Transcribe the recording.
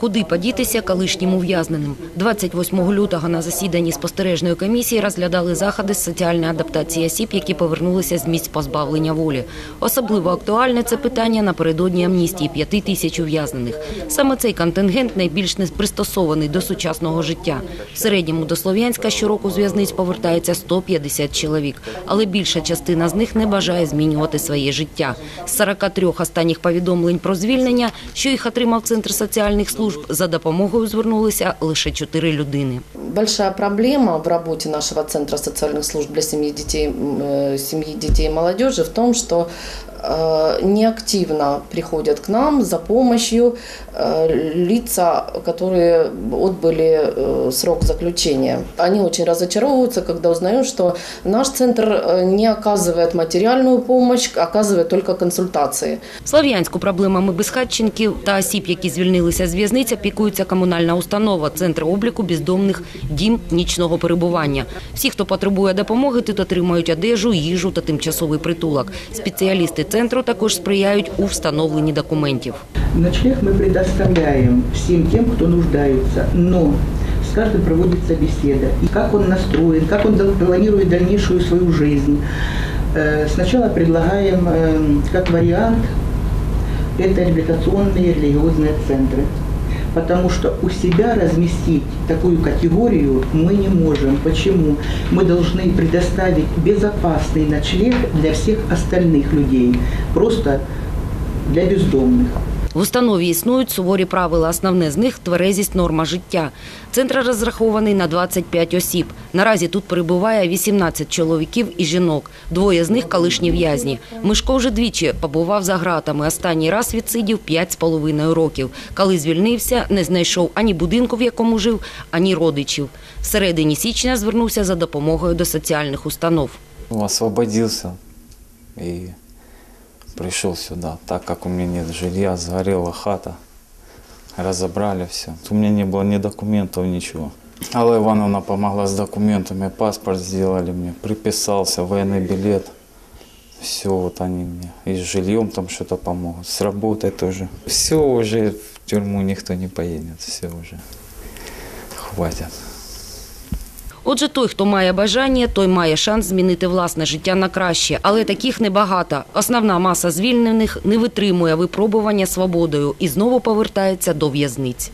Куди подітися колишнім ув'язненим? 28 лютого на засіданні спостережної комісії розглядали заходи з соціальної адаптації осіб, які повернулися з місць позбавлення волі. Особливо актуальне це питання напередодні амністії 5 тисяч ув'язнених. Саме цей контингент найбільш не пристосований до сучасного життя. В середньому до Слов'янська щороку з в'язниць повертається 150 чоловік, але більша частина з них не бажає змінювати своє життя. З 43 останніх повідомлень про звільнення, що їх отримав Центр соціальних служб, за допомогою звернулися лише 4 людини. Большая проблема в работе нашего Центра социальных служб для семьи, детей, м, э, семьи, детей и молодежи в том, что э, неактивно приходят к нам за помощью э, лица, которые отбыли э, срок заключения. Они очень разочаровываются, когда узнают, что наш центр э, не оказывает материальную помощь, оказывает только консультации. В Слов'янську проблемами безхатченків та осіб, які звільнилися з в'язниць, опікується комунальна установа Центр обліку бездомних дім нічного перебування. Всі, хто потребує допомоги, тут отримають одежу, їжу та тимчасовий притулок. Спеціалісти центру також сприяють у встановленні документів. Ночлег мы предоставляем всем тем, кто нуждается, но с каждым проводится беседа. И как он настроен, как он дал- планирует дальнейшую свою жизнь. Э, Сначала предлагаем э, как вариант это реабилитационные религиозные центры. Потому что у себя разместить такую категорию мы не можем. Почему? Мы должны предоставить безопасный ночлег для всех остальных людей, просто для бездомных. В установі існують суворі правила. Основне з них – тверезість норма життя. Центр розрахований на 25 осіб. Наразі тут перебуває 18 чоловіків і жінок. Двоє з них – колишні в'язні. Мишко вже двічі побував за ґратами. Останній раз відсидів 5,5 років. Коли звільнився, не знайшов ані будинку, в якому жив, ані родичів. В середині січня звернувся за допомогою до соціальних установ. Освободился и пришел сюда. Так как у меня нет жилья, сгорела хата, разобрали все. У меня не было ни документов, ничего. Алла Ивановна помогла с документами, паспорт сделали мне, приписался, военный билет. Все, вот они мне. И с жильем там что-то помогут, с работой тоже. Все уже в тюрьму никто не поедет, все уже. Хватит. Отже, той, хто має бажання, той має шанс змінити власне життя на краще. Але таких небагато. Основна маса звільнених не витримує випробування свободою і знову повертається до в'язниць.